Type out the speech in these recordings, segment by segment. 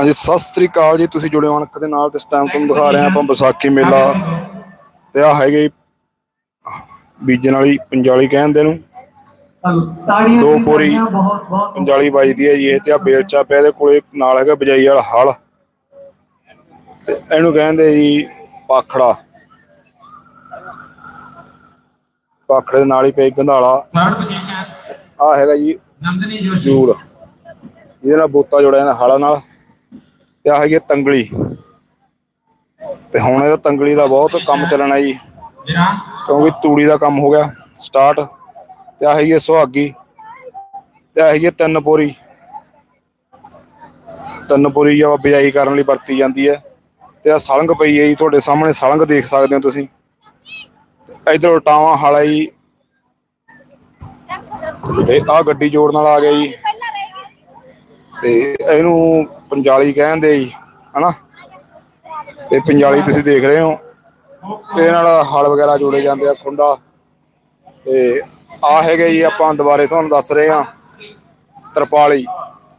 ਹਾਂਜੀ ਸਤਿ ਸ੍ਰੀ ਅਕਾਲ ਜੀ ਤੁਸੀਂ ਜੁੜੇ ਹੋ ਅਣਖ ਦੇ ਨਾਲ ਤੇ ਇਸ ਟਾਈਮ ਤੁਹਾਨੂੰ ਦਿਖਾ ਰਹੇ ਹਾਂ ਆਪਾਂ ਵਿਸਾਖੀ ਮੇਲਾ। ਤੇ ਆ ਹੈਗੇ ਬੀਜਣ ਵਾਲੀ ਪੰਜਾਲੀ ਕਹਿੰਦੇ ਨੂੰ। ਤਾੜੀਆਂ ਦੋ ਪੋਰੀ ਤਾੜੀਆਂ ਬਹੁਤ ਬਹੁਤ ਪੰਜਾਲੀ ਵੱਜਦੀ ਹੈ ਜੀ ਇਹ ਤੇ ਆ ਬੇਲਚਾ ਪਿਆ ਇਹਦੇ ਕੋਲੇ ਨਾਲ ਹੈਗਾ ਬਜਾਈ ਵਾਲਾ ਹਲ। ਤੇ ਇਹਨੂੰ ਕਹਿੰਦੇ ਜੀ ਪਾਖੜਾ। ਪਾਖੜੇ ਦੇ ਨਾਲ ਹੀ ਪਈ ਗੰਧਾਲਾ। ਆ ਹੈਗਾ ਜੀ ਨੰਦਨੀ ਜੋਸ਼ੀ। ਨਾਲ ਬੋਤਾ ਜੁੜਿਆ ਜਾਂਦਾ ਹਾਲਾ ਨਾਲ। ਤੇ ਆ ਹੈਗੀ ਹੈ ਤੰਗਲੀ। ਤੇ ਹੁਣ ਇਹਦਾ ਤੰਗਲੀ ਦਾ ਬਹੁਤ ਕੰਮ ਚੱਲਣਾ ਜੀ। ਕਿਉਂਕਿ ਤੂੜੀ ਦਾ ਕੰਮ ਹੋ ਗਿਆ ਸਟਾਰਟ। ਤੇ ਆ ਹੈਗੀ ਸੁਹਾਗੀ। ਤੇ ਆ ਹੈਗੀ ਤਿੰਨ ਪੋਰੀ। ਤਿੰਨ ਪੋਰੀ ਜਾਂ ਬਿਜਾਈ ਕਰਨ ਲਈ ਵਰਤੀ ਜਾਂਦੀ ਹੈ। ਤੇ ਆ ਸਲੰਗ ਪਈ ਹੈ ਜੀ, ਤੁਹਾਡੇ ਸਾਹਮਣੇ ਸਲੰਗ ਦੇਖ ਸਕਦੇ ਹੋ ਤੁਸੀਂ। ਇਧਰ ਟਾਵਾਂ ਹਾਲਾ ਜੀ। ਤੇ ਆ ਗੱਡੀ ਜੋੜਨ ਵਾਲਾ ਆ ਗਿਆ ਜੀ। ਤੇ ਇਹਨੂੰ ਪੰਜਾਲੀ ਕਹਿੰਦੇ ਜੀ, ਹਨਾ? ਤੇ ਪੰਜਾਲੀ ਤੁਸੀਂ ਦੇਖ ਰਹੇ ਹੋ। ਤੇ ਇਹ ਨਾਲ ਹਲ ਵਗੈਰਾ ਜੋੜੇ ਜਾਂਦੇ ਆ, ਖੁੰਡਾ। ਤੇ ਆ ਹੈਗੇ ਜੀ, ਆਪਾਂ ਦੁਬਾਰੇ ਤੁਹਾਨੂੰ ਦੱਸ ਰਹੇ ਆ ਤਰਪਾਲੀ।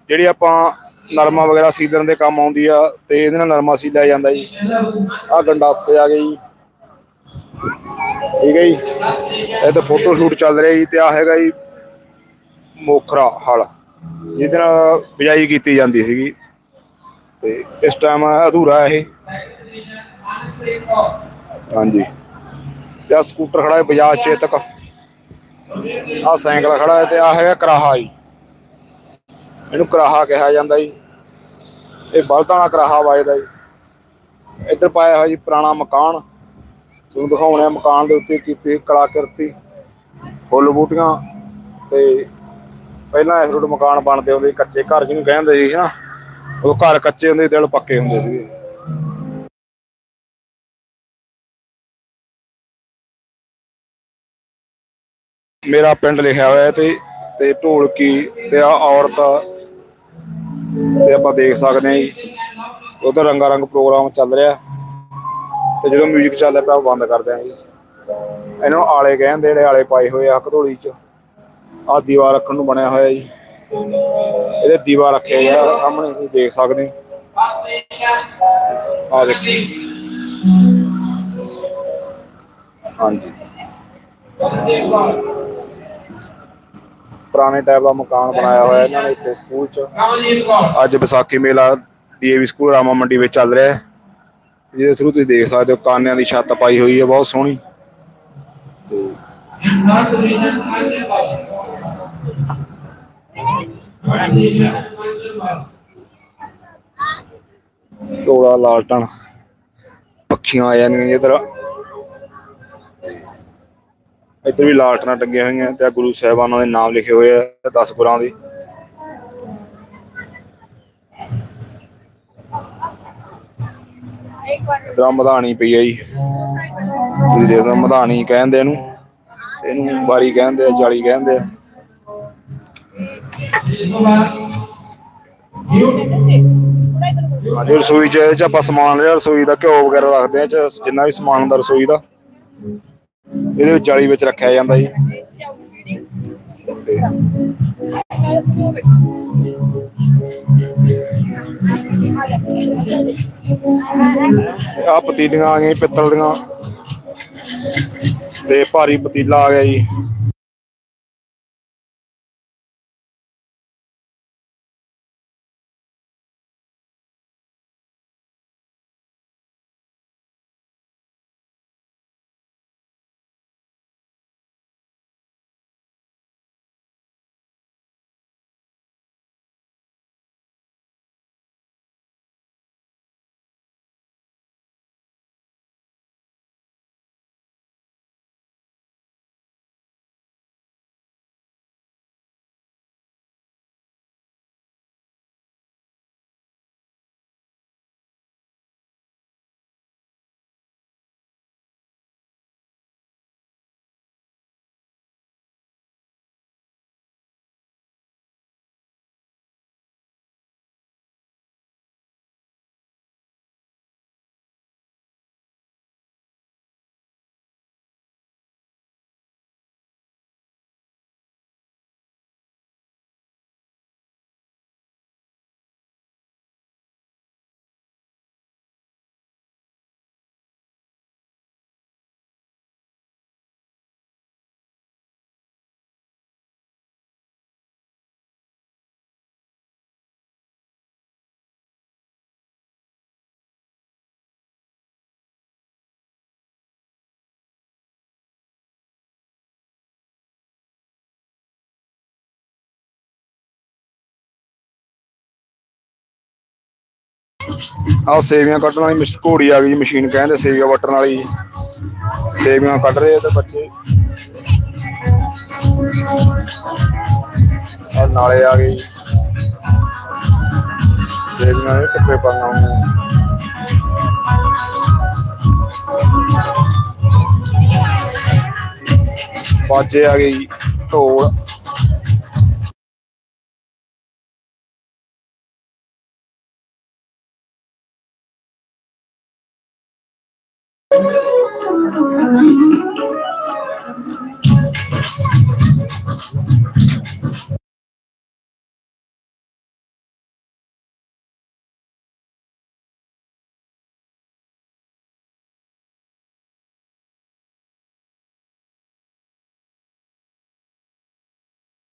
ਜਿਹੜੀ ਆਪਾਂ ਨਰਮਾ ਵਗੈਰਾ ਸੀਦਣ ਦੇ ਕੰਮ ਆਉਂਦੀ ਆ, ਤੇ ਇਹਦੇ ਨਾਲ ਨਰਮਾ ਸੀ ਲਿਆ ਜਾਂਦਾ ਜੀ। ਆ ਗੰਡਾਸੇ ਆ ਗਏ ਜੀ। ਠੀਕ ਹੈ ਜੀ। ਇਹ ਤਾਂ ਫੋਟੋ ਸ਼ੂਟ ਚੱਲ ਰਿਹਾ ਜੀ, ਤੇ ਆ ਹੈਗਾ ਜੀ ਮੋਖਰਾ ਹਲ, ਜਿਹਦੇ ਨਾਲ ਬਿਜਾਈ ਕੀਤੀ ਜਾਂਦੀ ਸੀਗੀ। ਤੇ ਇਸ ਟਾਈਮ ਅਧੂਰਾ ਇਹ। ਹਾਂਜੀ। ਤੇ ਆ ਸਕੂਟਰ ਖੜਾ ਹੈ ਬਜਾਜ ਚੇਤਕ। ਆ ਸਾਈਕਲ ਖੜਾ ਹੈ ਤੇ ਆ ਹੈਗਾ ਕਰਾਹਾ ਜੀ। ਇਹਨੂੰ ਕਰਾਹਾ ਕਿਹਾ ਜਾਂਦਾ ਜੀ। ਇਹ ਬਲਦਾਂ ਵਾਲਾ ਕਰਾਹਾ ਵੱਜਦਾ ਜੀ। ਇੱਧਰ ਪਾਇਆ ਹੋਇਆ ਜੀ ਪੁਰਾਣਾ ਮਕਾਨ। ਤੁਹਾਨੂੰ ਦਿਖਾਉਣਾ ਮਕਾਨ ਦੇ ਉੱਤੇ ਕੀਤੀ ਕਲਾਕ੍ਰਿਤੀ। ਫੁੱਲ ਬੂਟੀਆਂ। ਤੇ ਪਹਿਲਾਂ ਇਸ ਰੋਡ ਮਕਾਨ ਬਣਦੇ ਹੁੰਦੇ ਕੱਚੇ ਘਰ ਜਿਹਨੂੰ ਕਹਿੰਦੇ ਸੀ ਹਨਾ ਉਹ ਘਰ ਕੱਚੇ ਹੁੰਦੇ, ਦਿਲ ਪੱਕੇ ਹੁੰਦੇ ਸੀਗੇ ਮੇਰਾ ਪਿੰਡ ਲਿਖਿਆ ਹੋਇਆ ਹੈ ਤੇ ਤੇ ਢੋਲਕੀ ਤੇ ਆ ਔਰਤ ਤੇ ਆਪਾਂ ਦੇਖ ਸਕਦੇ ਹਾਂ ਜੀ, ਉਧਰ ਰੰਗਾ ਰੰਗ ਪ੍ਰੋਗਰਾਮ ਚੱਲ ਰਿਹਾ। ਤੇ ਜਦੋਂ 뮤직 ਚੱਲ ਪਿਆ, ਉਹ ਬੰਦ ਕਰ ਦਿਆਂਗੇ। ਇਹਨਾਂ ਨੂੰ ਆਲੇ ਕਹਿੰਦੇ ਜਿਹੜੇ ਆਲੇ ਪਾਏ ਹੋਏ ਆ ਘਧੋਲੀ ਚ। ਆ ਦੀਵਾਰ ਰੱਖਣ ਨੂੰ ਬਣਿਆ ਹੋਇਆ ਜੀ। ਇਹਦੇ ਦੀਵਾ ਰੱਖਿਆ ਗਿਆ ਸਾਹਮਣੇ ਤੁਸੀਂ ਦੇਖ ਸਕਦੇ ਹੋ। ਆ ਦੇਖੋ। ਹਾਂਜੀ। ਪੁਰਾਣੇ ਟਾਈਪ ਦਾ ਮਕਾਨ ਬਣਾਇਆ ਹੋਇਆ, ਇਹਨਾਂ ਨੇ ਇੱਥੇ ਸਕੂਲ ਚ। ਅੱਜ ਵਿਸਾਖੀ ਮੇਲਾ ਡੀਏਵੀ ਸਕੂਲ ਰਾਮਾ ਮੰਡੀ ਵਿੱਚ ਚੱਲ ਰਿਹਾ ਹੈ। ਜਿਹਦੇ ਥਰੂ ਤੁਸੀਂ ਦੇਖ ਸਕਦੇ ਹੋ, ਕਾਨਿਆਂ ਦੀ ਛੱਤ ਪਾਈ ਹੋਈ ਹੈ, ਬਹੁਤ ਸੋਹਣੀ। ਤੇ ਥਰਡ ਲਾਲਟਣ ਪੱਖੀਆਂ ਆ ਜਾਂਦੀਆਂ ਜੀ ਇੱਧਰ। ਇੱਧਰ ਵੀ ਲਾਲਟਣਾ ਟੰਗੀਆਂ ਹੋਈਆਂ ਤੇ ਗੁਰੂ ਸਾਹਿਬਾਨਾਂ ਦੇ ਨਾਮ ਲਿਖੇ ਹੋਏ ਆ 10 ਗੁਰਾਂ ਦੇ। ਇੱਧਰ ਆਹ ਮਧਾਣੀ ਪਈ ਹੈ ਜੀ। ਤੁਸੀਂ ਦੇਖਦੇ ਹੋ ਮਧਾਣੀ ਕਹਿੰਦੇ ਇਹਨੂੰ। ਇਹਨੂੰ ਬਾਰੀ ਕਹਿੰਦੇ ਆ, ਜਾਲੀ ਕਹਿੰਦੇ ਆ। ਇਸ ਰਸੋਈ ਚ ਇਹ ਚ ਆਪਾਂ ਸਮਾਨ ਲਿਆ, ਰਸੋਈ ਦਾ ਘਿਓ ਵਗੈਰਾ ਰੱਖਦੇ ਆ ਚ ਜਿੰਨਾ ਵੀ ਸਮਾਨ ਹੁੰਦਾ ਰਸੋਈ ਦਾ। ਇਹਦੇ ਵਿੱਚ ਜਾਲੀ ਵਿੱਚ ਰੱਖਿਆ ਜਾਂਦਾ ਜੀ। ਆ ਪਤੀਲੀਆਂ ਆ ਗਈਆਂ ਪਿੱਤਲ ਦੀਆਂ। ਤੇ ਭਾਰੀ ਪਤੀਲਾ ਆ ਗਿਆ ਜੀ। ਆਹ ਸੇਵੀਆਂ ਕੱਢਣ ਵਾਲੀ ਮਸ਼- ਘੋੜੀ ਆ ਗਈ ਜੀ, ਮਸ਼ੀਨ ਕਹਿੰਦੇ ਸੇਵੀਆਂ ਵੱਟਣ ਵਾਲੀ। ਸੇਵੀਆਂ ਕੱਢ ਰਹੇ ਆ ਤੇ ਬੱਚੇ। ਆਹ ਨਾਲੇ ਆ ਗਏ ਸੇਵੀਆਂ ਦੇ ਟੱਪੇ ਪਾਣਾ ਬਾਜੇ ਆ ਗਏ ਜੀ ਢੋਲ। Thank you.